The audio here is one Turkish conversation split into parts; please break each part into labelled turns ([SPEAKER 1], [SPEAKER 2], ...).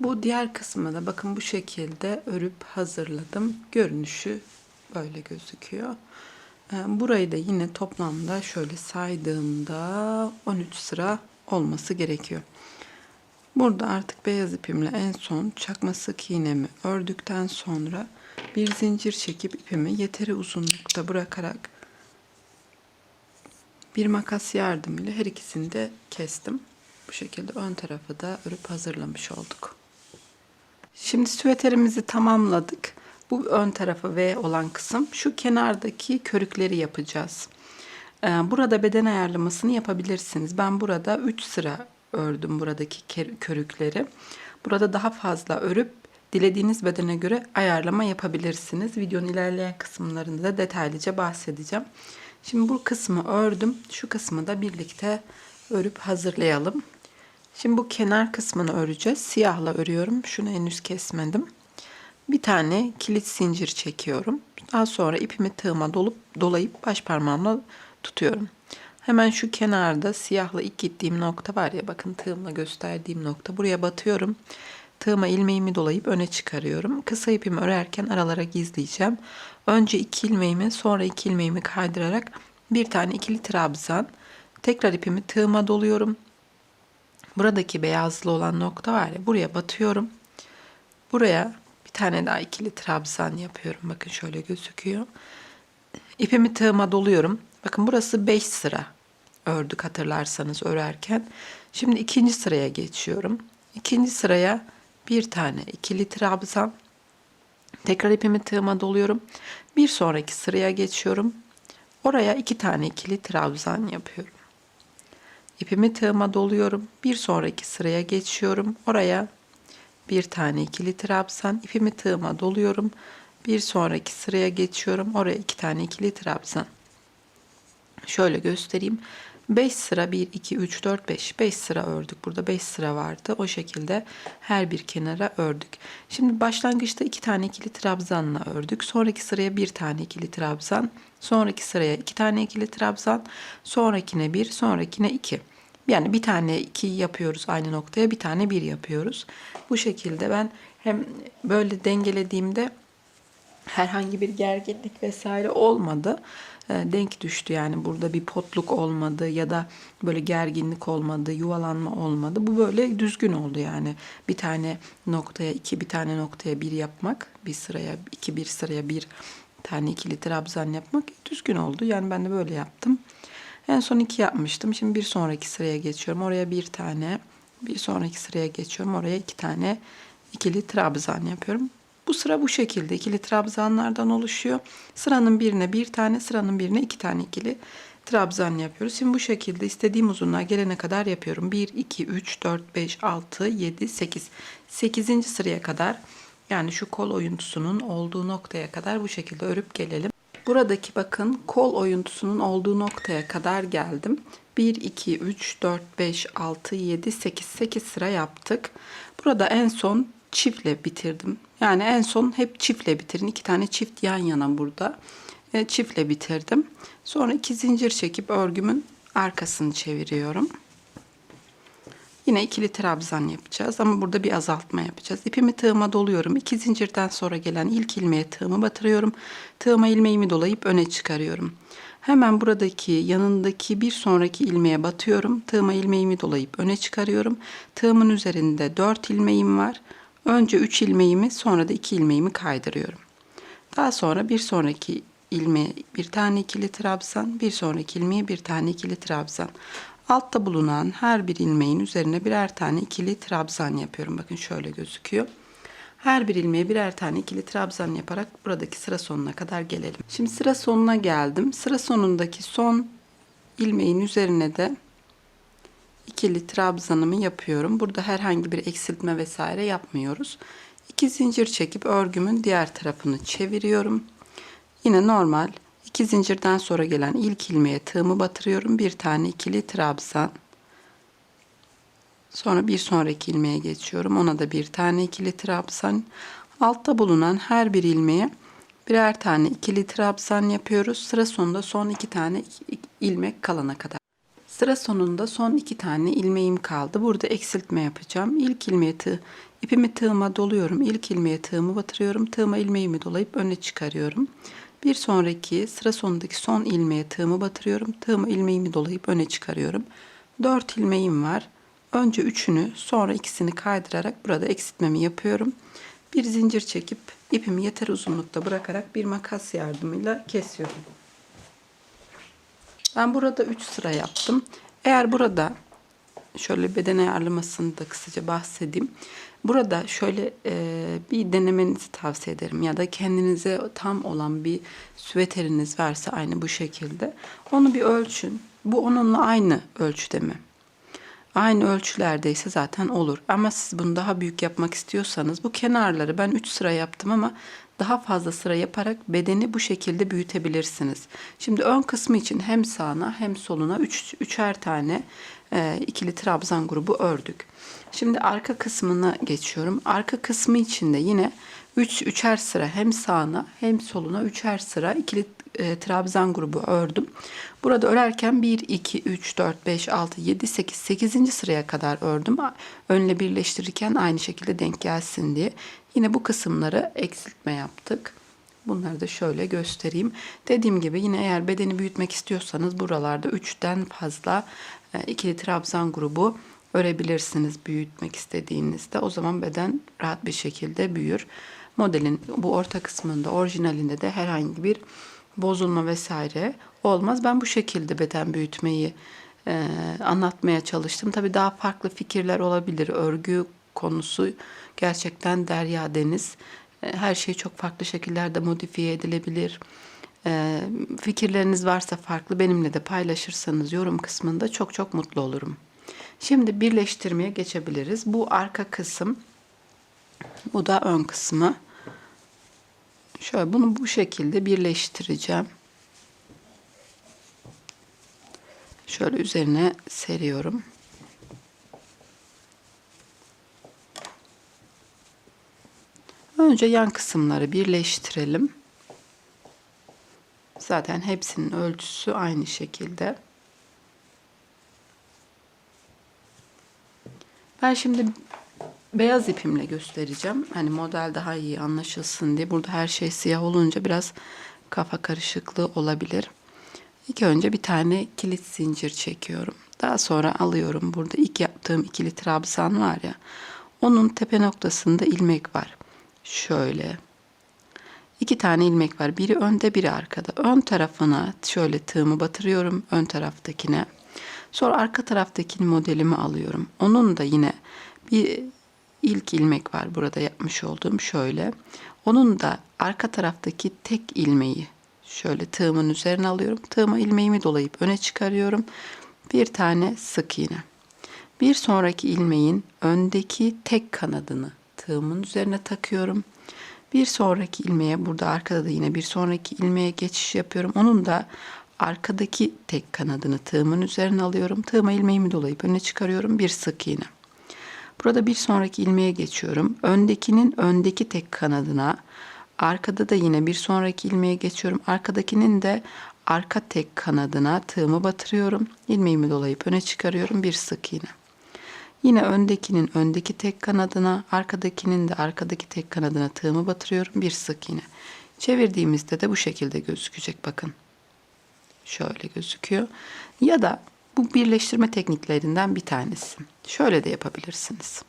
[SPEAKER 1] Bu diğer kısmı da bakın bu şekilde örüp hazırladım. Görünüşü böyle gözüküyor. Ee, Burayı da yine toplamda şöyle saydığımda 13 sıra olması gerekiyor. Burada artık beyaz ipimle en son çakma sık iğnemi ördükten sonra bir zincir çekip ipimi yeteri uzunlukta bırakarak bir makas yardımıyla her ikisini de kestim. Bu şekilde ön tarafı da örüp hazırlamış olduk. Şimdi süveterimizi tamamladık. Bu ön tarafı V olan kısım. Şu kenardaki körükleri yapacağız. Ee, Burada beden ayarlamasını yapabilirsiniz. Ben burada 3 sıra ördüm buradaki körükleri. Burada daha fazla örüp dilediğiniz bedene göre ayarlama yapabilirsiniz. Videonun ilerleyen kısımlarında da detaylıca bahsedeceğim. Şimdi bu kısmı ördüm. Şu kısmı da birlikte örüp hazırlayalım. Şimdi bu kenar kısmını öreceğiz. Siyahla örüyorum. Şunu henüz kesmedim. Bir tane kilit zincir çekiyorum. Daha sonra ipimi tığıma dolup dolayıp baş parmağımla tutuyorum. Hemen şu kenarda siyahla ilk gittiğim nokta var ya bakın tığımla gösterdiğim nokta. Buraya batıyorum. Tığıma ilmeğimi dolayıp öne çıkarıyorum. Kısa ipimi örerken aralara gizleyeceğim. Önce iki ilmeğimi sonra iki ilmeğimi kaydırarak bir tane ikili trabzan. Tekrar ipimi tığıma doluyorum. Buradaki beyazlı olan nokta var ya buraya batıyorum. Buraya bir tane daha ikili trabzan yapıyorum. Bakın şöyle gözüküyor. İpimi tığıma doluyorum. Bakın burası 5 sıra ördük hatırlarsanız örerken. Şimdi ikinci sıraya geçiyorum. İkinci sıraya bir tane ikili trabzan. Tekrar ipimi tığıma doluyorum. Bir sonraki sıraya geçiyorum. Oraya iki tane ikili trabzan yapıyorum. İpimi tığıma doluyorum. Bir sonraki sıraya geçiyorum. Oraya bir tane ikili trabzan. İpimi tığıma doluyorum. Bir sonraki sıraya geçiyorum. Oraya iki tane ikili trabzan. Şöyle göstereyim. 5 sıra 1, 2, 3, 4, 5. 5 sıra ördük. Burada 5 sıra vardı. O şekilde her bir kenara ördük. Şimdi başlangıçta 2 tane ikili trabzanla ördük. Sonraki sıraya bir tane ikili trabzan. Sonraki sıraya 2 tane ikili trabzan. Sonrakine 1, sonrakine 2. Yani bir tane 2 yapıyoruz aynı noktaya. Bir tane 1 yapıyoruz. Bu şekilde ben hem böyle dengelediğimde herhangi bir gerginlik vesaire olmadı. E, Denk düştü yani burada bir potluk olmadı ya da böyle gerginlik olmadı, yuvalanma olmadı. Bu böyle düzgün oldu yani. Bir tane noktaya iki, bir tane noktaya bir yapmak, bir sıraya iki, bir sıraya bir tane ikili trabzan yapmak düzgün oldu. Yani ben de böyle yaptım. En son iki yapmıştım. Şimdi bir sonraki sıraya geçiyorum. Oraya bir tane, bir sonraki sıraya geçiyorum. Oraya iki tane ikili trabzan yapıyorum. Bu sıra bu şekilde ikili trabzanlardan oluşuyor. Sıranın birine bir tane, sıranın birine iki tane ikili trabzan yapıyoruz. Şimdi bu şekilde istediğim uzunluğa gelene kadar yapıyorum. 1, 2, 3, 4, 5, 6, 7, 8. 8. sıraya kadar yani şu kol oyuntusunun olduğu noktaya kadar bu şekilde örüp gelelim. Buradaki bakın kol oyuntusunun olduğu noktaya kadar geldim. 1, 2, 3, 4, 5, 6, 7, 8. 8 sıra yaptık. Burada en son çiftle bitirdim. Yani en son hep çiftle bitirin. İki tane çift yan yana burada. E, çiftle bitirdim. Sonra iki zincir çekip örgümün arkasını çeviriyorum. Yine ikili trabzan yapacağız ama burada bir azaltma yapacağız. İpimi tığıma doluyorum. İki zincirden sonra gelen ilk ilmeğe tığımı batırıyorum. Tığıma ilmeğimi dolayıp öne çıkarıyorum. Hemen buradaki yanındaki bir sonraki ilmeğe batıyorum. Tığıma ilmeğimi dolayıp öne çıkarıyorum. Tığımın üzerinde 4 ilmeğim var. Önce 3 ilmeğimi sonra da 2 ilmeğimi kaydırıyorum. Daha sonra bir sonraki ilmeğe bir tane ikili trabzan, bir sonraki ilmeğe bir tane ikili trabzan. Altta bulunan her bir ilmeğin üzerine birer tane ikili trabzan yapıyorum. Bakın şöyle gözüküyor. Her bir ilmeğe birer tane ikili trabzan yaparak buradaki sıra sonuna kadar gelelim. Şimdi sıra sonuna geldim. Sıra sonundaki son ilmeğin üzerine de ikili trabzanımı yapıyorum. Burada herhangi bir eksiltme vesaire yapmıyoruz. İki zincir çekip örgümün diğer tarafını çeviriyorum. Yine normal iki zincirden sonra gelen ilk ilmeğe tığımı batırıyorum. Bir tane ikili trabzan. Sonra bir sonraki ilmeğe geçiyorum. Ona da bir tane ikili trabzan. Altta bulunan her bir ilmeğe birer tane ikili trabzan yapıyoruz. Sıra sonunda son iki tane ilmek kalana kadar. Sıra sonunda son iki tane ilmeğim kaldı. Burada eksiltme yapacağım. İlk ilmeğe tığ, ipimi tığıma doluyorum. İlk ilmeğe tığımı batırıyorum. Tığıma ilmeğimi dolayıp öne çıkarıyorum. Bir sonraki sıra sonundaki son ilmeğe tığımı batırıyorum. Tığıma ilmeğimi dolayıp öne çıkarıyorum. 4 ilmeğim var. Önce üçünü sonra ikisini kaydırarak burada eksiltmemi yapıyorum. Bir zincir çekip ipimi yeter uzunlukta bırakarak bir makas yardımıyla kesiyorum. Ben burada 3 sıra yaptım. Eğer burada şöyle beden ayarlamasını da kısaca bahsedeyim. Burada şöyle e, bir denemenizi tavsiye ederim ya da kendinize tam olan bir süveteriniz varsa aynı bu şekilde onu bir ölçün. Bu onunla aynı ölçüde mi? Aynı ölçülerdeyse zaten olur. Ama siz bunu daha büyük yapmak istiyorsanız bu kenarları ben 3 sıra yaptım ama daha fazla sıra yaparak bedeni bu şekilde büyütebilirsiniz. Şimdi ön kısmı için hem sağına hem soluna 3 üç, üçer tane e, ikili trabzan grubu ördük. Şimdi arka kısmına geçiyorum. Arka kısmı için de yine 3 üç, üçer sıra hem sağına hem soluna üçer sıra ikili e, trabzan grubu ördüm. Burada örerken 1, 2, 3, 4, 5, 6, 7, 8, 8. sıraya kadar ördüm. Önle birleştirirken aynı şekilde denk gelsin diye. Yine bu kısımları eksiltme yaptık. Bunları da şöyle göstereyim. Dediğim gibi yine eğer bedeni büyütmek istiyorsanız buralarda 3'ten fazla e, ikili trabzan grubu örebilirsiniz büyütmek istediğinizde. O zaman beden rahat bir şekilde büyür. Modelin bu orta kısmında orijinalinde de herhangi bir bozulma vesaire olmaz. Ben bu şekilde beden büyütmeyi e, anlatmaya çalıştım. Tabii daha farklı fikirler olabilir. Örgü konusu gerçekten derya deniz. E, her şey çok farklı şekillerde modifiye edilebilir. E, fikirleriniz varsa farklı benimle de paylaşırsanız yorum kısmında çok çok mutlu olurum. Şimdi birleştirmeye geçebiliriz. Bu arka kısım, bu da ön kısmı. Şöyle bunu bu şekilde birleştireceğim. Şöyle üzerine seriyorum. Önce yan kısımları birleştirelim. Zaten hepsinin ölçüsü aynı şekilde. Ben şimdi beyaz ipimle göstereceğim. Hani model daha iyi anlaşılsın diye. Burada her şey siyah olunca biraz kafa karışıklığı olabilir. İlk önce bir tane kilit zincir çekiyorum. Daha sonra alıyorum. Burada ilk yaptığım ikili trabzan var ya. Onun tepe noktasında ilmek var. Şöyle. İki tane ilmek var. Biri önde, biri arkada. Ön tarafına şöyle tığımı batırıyorum. Ön taraftakine. Sonra arka taraftaki modelimi alıyorum. Onun da yine bir ilk ilmek var burada yapmış olduğum şöyle. Onun da arka taraftaki tek ilmeği şöyle tığımın üzerine alıyorum. Tığıma ilmeğimi dolayıp öne çıkarıyorum. Bir tane sık iğne. Bir sonraki ilmeğin öndeki tek kanadını tığımın üzerine takıyorum. Bir sonraki ilmeğe burada arkada da yine bir sonraki ilmeğe geçiş yapıyorum. Onun da arkadaki tek kanadını tığımın üzerine alıyorum. Tığıma ilmeğimi dolayıp öne çıkarıyorum. Bir sık iğne. Burada bir sonraki ilmeğe geçiyorum. Öndekinin öndeki tek kanadına, arkada da yine bir sonraki ilmeğe geçiyorum. Arkadakinin de arka tek kanadına tığımı batırıyorum. İlmeğimi dolayıp öne çıkarıyorum. Bir sık iğne. Yine öndekinin öndeki tek kanadına, arkadakinin de arkadaki tek kanadına tığımı batırıyorum. Bir sık iğne. Çevirdiğimizde de bu şekilde gözükecek bakın. Şöyle gözüküyor. Ya da bu birleştirme tekniklerinden bir tanesi. Şöyle de yapabilirsiniz.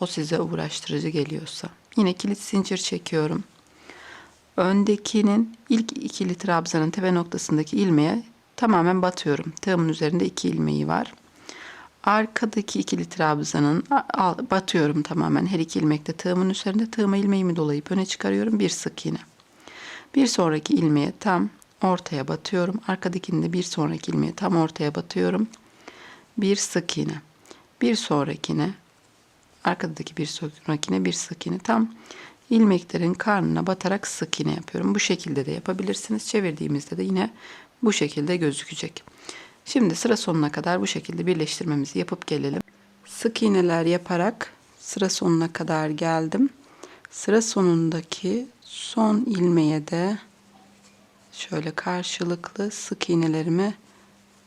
[SPEAKER 1] O size uğraştırıcı geliyorsa. Yine kilit zincir çekiyorum. Öndekinin ilk ikili trabzanın tepe noktasındaki ilmeğe tamamen batıyorum. Tığımın üzerinde iki ilmeği var. Arkadaki ikili trabzanın batıyorum tamamen her iki ilmekte tığımın üzerinde tığıma ilmeğimi dolayıp öne çıkarıyorum bir sık iğne. Bir sonraki ilmeğe tam ortaya batıyorum. Arkadakini de bir sonraki ilmeğe tam ortaya batıyorum. Bir sık iğne. Bir sonrakine arkadaki bir sonrakine bir sık iğne tam ilmeklerin karnına batarak sık iğne yapıyorum. Bu şekilde de yapabilirsiniz. Çevirdiğimizde de yine bu şekilde gözükecek. Şimdi sıra sonuna kadar bu şekilde birleştirmemizi yapıp gelelim. Sık iğneler yaparak sıra sonuna kadar geldim. Sıra sonundaki son ilmeğe de şöyle karşılıklı sık iğnelerimi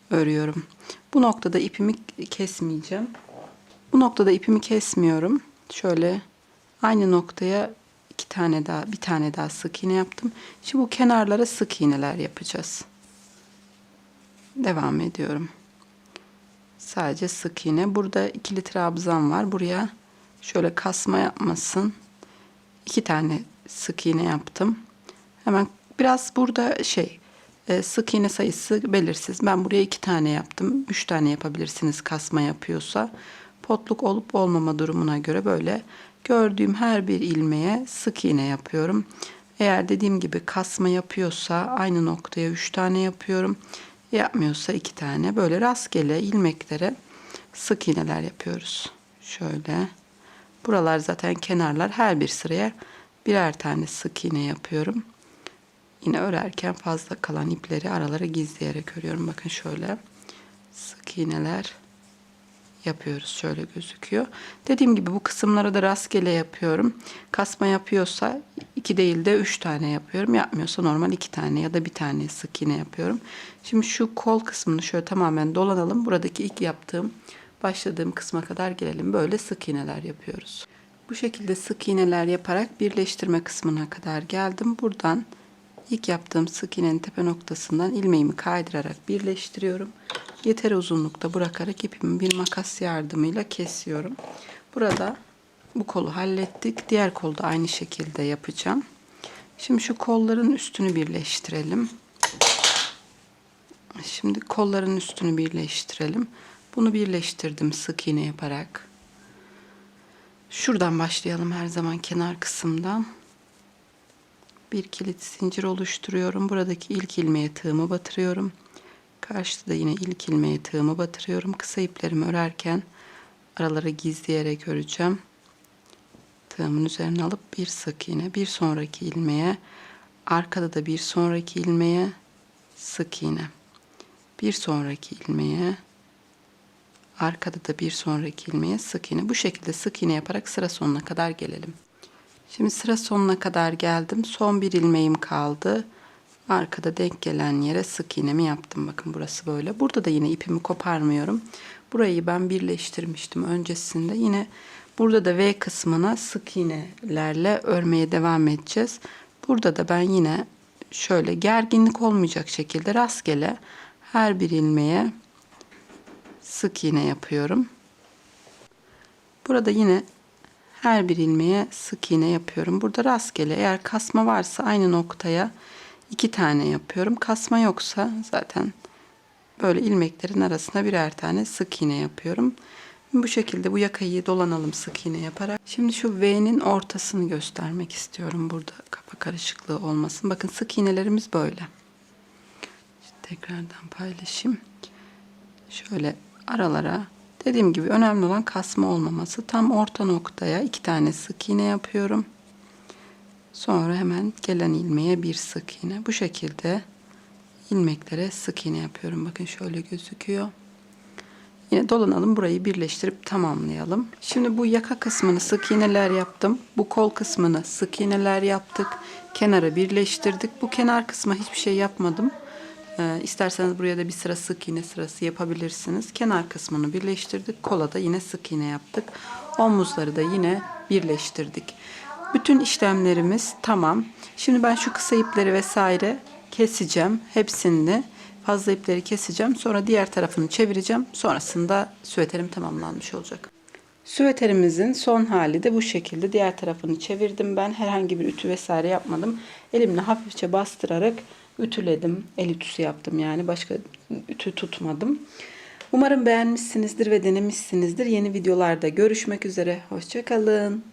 [SPEAKER 1] örüyorum. Bu noktada ipimi kesmeyeceğim. Bu noktada ipimi kesmiyorum. Şöyle aynı noktaya iki tane daha, bir tane daha sık iğne yaptım. Şimdi bu kenarlara sık iğneler yapacağız. Devam ediyorum. Sadece sık iğne. Burada ikili trabzan var. Buraya şöyle kasma yapmasın. İki tane sık iğne yaptım. Hemen biraz burada şey e, sık iğne sayısı belirsiz. Ben buraya iki tane yaptım. Üç tane yapabilirsiniz kasma yapıyorsa. Potluk olup olmama durumuna göre böyle gördüğüm her bir ilmeğe sık iğne yapıyorum. Eğer dediğim gibi kasma yapıyorsa aynı noktaya üç tane yapıyorum. Yapmıyorsa iki tane böyle rastgele ilmeklere sık iğneler yapıyoruz. Şöyle. Buralar zaten kenarlar her bir sıraya birer tane sık iğne yapıyorum. Yine örerken fazla kalan ipleri aralara gizleyerek örüyorum. Bakın şöyle sık iğneler yapıyoruz. Şöyle gözüküyor. Dediğim gibi bu kısımları da rastgele yapıyorum. Kasma yapıyorsa iki değil de üç tane yapıyorum. Yapmıyorsa normal iki tane ya da bir tane sık iğne yapıyorum. Şimdi şu kol kısmını şöyle tamamen dolanalım. Buradaki ilk yaptığım başladığım kısma kadar gelelim. Böyle sık iğneler yapıyoruz. Bu şekilde sık iğneler yaparak birleştirme kısmına kadar geldim. Buradan ilk yaptığım sık iğnenin tepe noktasından ilmeğimi kaydırarak birleştiriyorum. Yeter uzunlukta bırakarak ipimi bir makas yardımıyla kesiyorum. Burada bu kolu hallettik. Diğer kolu da aynı şekilde yapacağım. Şimdi şu kolların üstünü birleştirelim. Şimdi kolların üstünü birleştirelim. Bunu birleştirdim sık iğne yaparak. Şuradan başlayalım her zaman kenar kısımdan. Bir kilit zincir oluşturuyorum. Buradaki ilk ilmeğe tığımı batırıyorum. Karşıda da yine ilk ilmeğe tığımı batırıyorum. Kısa iplerimi örerken araları gizleyerek öreceğim. Tığımın üzerine alıp bir sık iğne, bir sonraki ilmeğe, arkada da bir sonraki ilmeğe sık iğne. Bir sonraki ilmeğe, arkada da bir sonraki ilmeğe sık iğne. Bu şekilde sık iğne yaparak sıra sonuna kadar gelelim. Şimdi sıra sonuna kadar geldim. Son bir ilmeğim kaldı. Arkada denk gelen yere sık iğnemi yaptım. Bakın burası böyle. Burada da yine ipimi koparmıyorum. Burayı ben birleştirmiştim öncesinde. Yine burada da V kısmına sık iğnelerle örmeye devam edeceğiz. Burada da ben yine şöyle gerginlik olmayacak şekilde rastgele her bir ilmeğe sık iğne yapıyorum. Burada yine her bir ilmeğe sık iğne yapıyorum. Burada rastgele eğer kasma varsa aynı noktaya iki tane yapıyorum. Kasma yoksa zaten böyle ilmeklerin arasına birer tane sık iğne yapıyorum. Bu şekilde bu yakayı dolanalım sık iğne yaparak. Şimdi şu V'nin ortasını göstermek istiyorum burada kafa karışıklığı olmasın. Bakın sık iğnelerimiz böyle. İşte tekrardan paylaşayım. Şöyle aralara dediğim gibi önemli olan kasma olmaması. Tam orta noktaya iki tane sık iğne yapıyorum. Sonra hemen gelen ilmeğe bir sık iğne. Bu şekilde ilmeklere sık iğne yapıyorum. Bakın şöyle gözüküyor. Yine dolanalım burayı birleştirip tamamlayalım. Şimdi bu yaka kısmını sık iğneler yaptım. Bu kol kısmını sık iğneler yaptık. Kenara birleştirdik. Bu kenar kısma hiçbir şey yapmadım. Ee, isterseniz buraya da bir sıra sık iğne sırası yapabilirsiniz. Kenar kısmını birleştirdik. Kola da yine sık iğne yaptık. Omuzları da yine birleştirdik. Bütün işlemlerimiz tamam. Şimdi ben şu kısa ipleri vesaire keseceğim. Hepsini fazla ipleri keseceğim. Sonra diğer tarafını çevireceğim. Sonrasında süveterim tamamlanmış olacak. Süveterimizin son hali de bu şekilde. Diğer tarafını çevirdim ben. Herhangi bir ütü vesaire yapmadım. Elimle hafifçe bastırarak ütüledim. El ütüsü yaptım yani. Başka ütü tutmadım. Umarım beğenmişsinizdir ve denemişsinizdir. Yeni videolarda görüşmek üzere. Hoşçakalın.